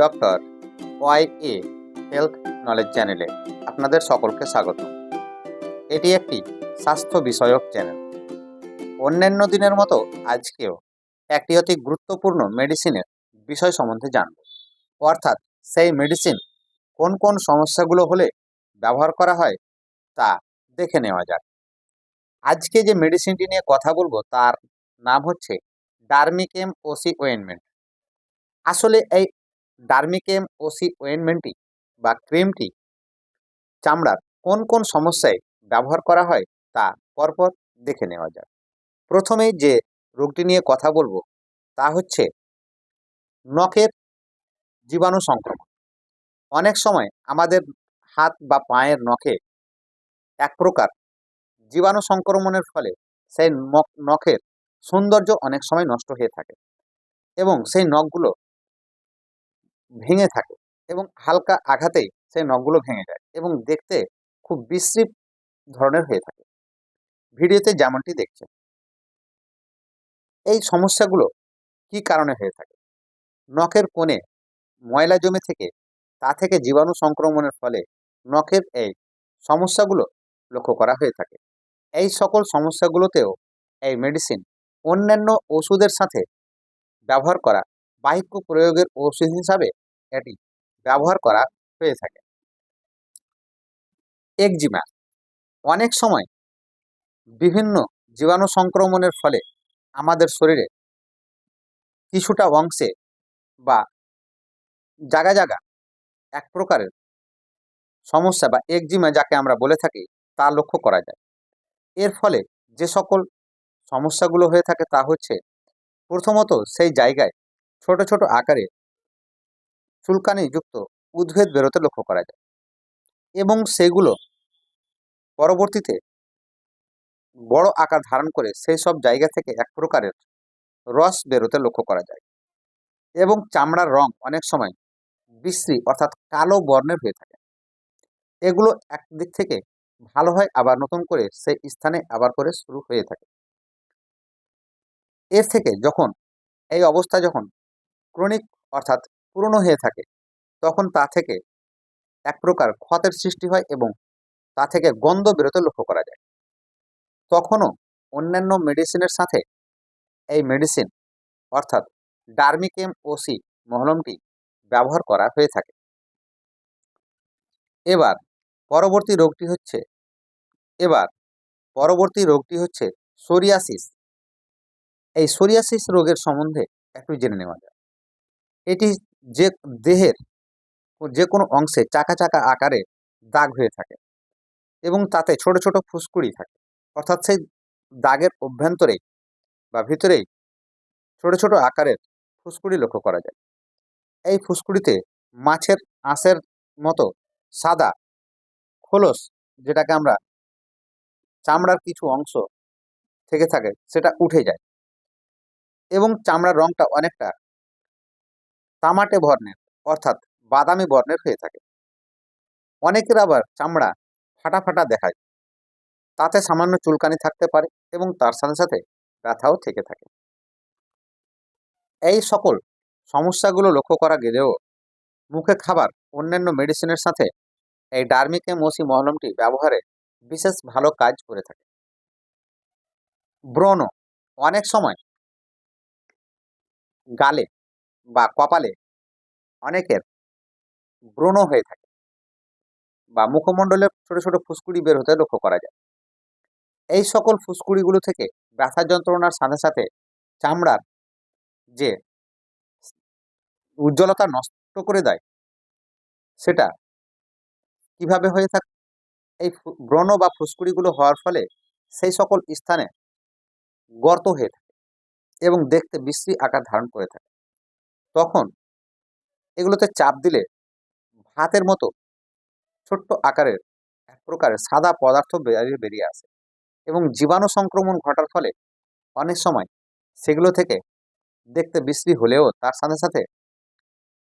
Doctor Y A health knowledge চ্যানেলে আপনাদের সকলকে স্বাগত। এটি একটি স্বাস্থ্য বিষয়ক চ্যানেল। অন্যান্য দিনের মতো আজকেও একটি অতি গুরুত্বপূর্ণ মেডিসিনের বিষয় সম্বন্ধে জানব। অর্থাৎ সেই মেডিসিন কোন কোন সমস্যাগুলো হলে ব্যবহার করা হয় তা দেখে নেওয়া যাক। আজকে যে মেডিসিনটি নিয়ে কথা বলব তার নাম হচ্ছে ডার্মিকেম ওসি ওয়েনমেন্ট। আসলে এই ডার্মিকেম ওসি ওয়েনমেন্টটি বা ক্রিমটি চামড়ার কোন কোন সমস্যায় ব্যবহার করা হয় তা পরপর দেখে নেওয়া যাক। প্রথমেই যে রোগটি নিয়ে কথা বলব তা হচ্ছে নখের জীবাণু সংক্রমণ। অনেক সময় আমাদের হাত বা পায়ের নখে এক প্রকার জীবাণু সংক্রমণের ফলে সেই নখ- নখের সৌন্দর্য অনেক সময় নষ্ট হয়ে থাকে এবং সেই নখগুলো ভেঙে থাকে এবং হালকা আঘাতেই সেই নখগুলো ভেঙে যায় এবং দেখতে খুব বিশ্রী ধরনের হয়ে থাকে। ভিডিওতে যেমনটি দেখছেন। এই সমস্যাগুলো কি কারণে হয়ে থাকে? নখের কোণে ময়লা জমে থেকে তা থেকে জীবাণু সংক্রমণের ফলে নখের এই সমস্যাগুলো লক্ষ্য করা হয়ে থাকে। এই সকল সমস্যাগুলোতেও এই মেডিসিন অন্যান্য ওষুধের সাথে ব্যবহার করা বাহিক্য প্রয়োগের ওষুধ হিসাবে এটি ব্যবহার করা হয়ে থাকে। একজিমা, অনেক সময় বিভিন্ন জীবাণু সংক্রমণের ফলে আমাদের শরীরে কিছুটা অংশে বা জায়গা জায়গা এক প্রকারের সমস্যা বা একজিমা যাকে আমরা বলে থাকি তা লক্ষ্য করা যায়। এর ফলে যে সকল সমস্যাগুলো হয়ে থাকে তা হচ্ছে প্রথমত সেই জায়গায় ছোট ছোট আকারে চুলকানি যুক্ত উদ্ভিদ বেরোতে লক্ষ্য করা যায়। এবং সেগুলো পরবর্তীতে বড় আকার ধারণ করে সেই সব জায়গা থেকে এক প্রকারের রস বেরোতে লক্ষ্য করা যায়। এবং চামড়ার রং অনেক সময় বিশ্রী অর্থাৎ কালো বর্ণের হয়ে থাকে। এগুলো একদিক থেকে ভালো হয়, আবার নতুন করে সেই স্থানে আবার করে শুরু হয়ে থাকে। এর থেকে যখন, এই অবস্থা যখন ক্রনিক অর্থাৎ পুরনো হয়ে থাকে। তখন তা থেকে এক প্রকার ক্ষতের সৃষ্টি হয় এবং তা থেকে গন্ধ বেরোতে লক্ষ্য করা যায়। তখনও অন্যান্য মেডিসিনের সাথে এই মেডিসিন অর্থাৎ ডার্মিকেম ওসি মহলমটি ব্যবহার করা হয়ে থাকে। এবার পরবর্তী রোগটি হচ্ছে, এবার পরবর্তী রোগটি হচ্ছে সোরিয়াসিস। এই সোরিয়াসিস রোগের সম্বন্ধে একটু জেনে নেওয়া যায় এটি যে, দেহের যে কোনো অংশে চাকা চাকা আকারে দাগ হয়ে থাকে এবং তাতে ছোট ছোট ফুসকুড়ি থাকে। অর্থাৎ সেই দাগের অভ্যন্তরেই বা ভিতরেই ছোট ছোট আকারের ফুসকুড়ি লক্ষ্য করা যায়। এই ফুসকুড়িতে মাছের আঁশের মতো সাদা খোলস যেটাকে আমরা চামড়ার কিছু অংশ থেকে থাকে সেটা উঠে যায় এবং চামড়ার রংটা অনেকটা তামাটে বর্ণের, অর্থাৎ বাদামি বর্ণের হয়ে থাকে। অনেকের আবার চামড়া ফাটা ফাটা দেখায়। তাতে সামান্য চুলকানি থাকতে পারে এবং তার সাথে সাথে ব্যথাও থেকে থাকে। এই সকল সমস্যাগুলো লক্ষ্য করা গেলেও মুখে খাবার, অন্যান্য মেডিসিনের সাথে এই ডার্মিকে মসি মহলমটি ব্যবহারে বিশেষ ভালো কাজ করে থাকে। ব্রণ, অনেক সময় গালে বা কপালে অনেকের ব্রণ হয়ে থাকে বা মুখমণ্ডলে ছোট ছোট ফুসকুড়ি বের হতে লক্ষ্য করা যায়। এই সকল ফুসকুড়িগুলো থেকে ব্যথা যন্ত্রণার সাথে সাথে চামড়ার যে উজ্জ্বলতা নষ্ট করে দেয়, সেটা কীভাবে হয়ে থাকে, এই ব্রণ বা ফুসকুড়িগুলো হওয়ার ফলে সেই সকল স্থানে গর্ত হয়ে থাকে এবং দেখতে বিশ্রী আকার ধারণ করে থাকে। তখন এগুলোতে চাপ দিলে ভাতের মতো ছোট্ট আকারের এক প্রকারের সাদা পদার্থ বেরিয়ে বেরিয়ে আসে এবং জীবাণু সংক্রমণ ঘটার ফলে অনেক সময় সেগুলো থেকে দেখতে বিশ্রী হলেও তার সাথে সাথে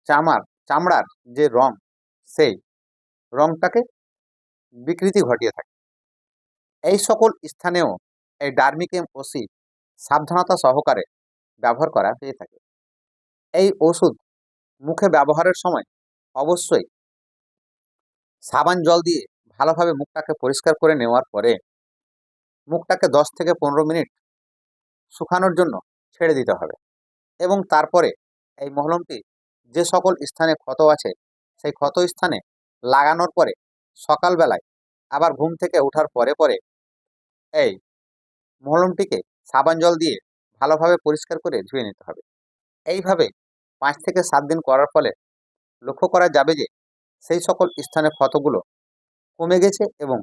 চামার, চামড়ার যে রং সেই রংটাকে বিকৃতি ঘটিয়ে থাকে। এই সকল স্থানেও এই ডার্মিকেম ওষি সাবধানতা সহকারে ব্যবহার করা হয়ে থাকে। এই ওষুধ মুখে ব্যবহারের সময় অবশ্যই সাবান জল দিয়ে ভালোভাবে মুখটাকে পরিষ্কার করে নেওয়ার পরে মুখটাকে দশ থেকে পনেরো মিনিট শুকানোর জন্য ছেড়ে দিতে হবে এবং তারপরে এই মহলমটি যে সকল স্থানে ক্ষত আছে, সেই ক্ষত স্থানে লাগানোর পরে সকালবেলায় আবার ঘুম থেকে ওঠার পরে পরে এই মহলমটিকে সাবান জল দিয়ে ভালোভাবে পরিষ্কার করে ধুয়ে নিতে হবে। এইভাবে পাঁচ থেকে সাত দিন করার ফলে লক্ষ্য করা যাবে যে সেই সকল স্থানে ক্ষতগুলো কমে গেছে এবং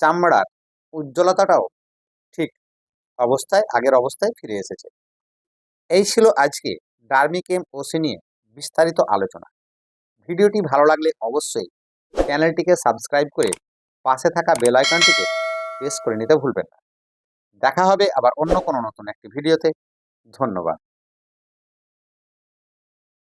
চামড়ার উজ্জ্বলতাটাও ঠিক অবস্থায়, আগের অবস্থায় ফিরে এসেছে। এই ছিল আজকে ডার্মিকেম ওসি নিয়ে বিস্তারিত আলোচনা। ভিডিওটি ভালো লাগলে অবশ্যই চ্যানেলটিকে সাবস্ক্রাইব করে পাশে থাকা বেল আইকনটিকে প্রেস করে নিতে ভুলবেন না। দেখা হবে আবার অন্য কোনো নতুন একটি ভিডিওতে। ধন্যবাদ।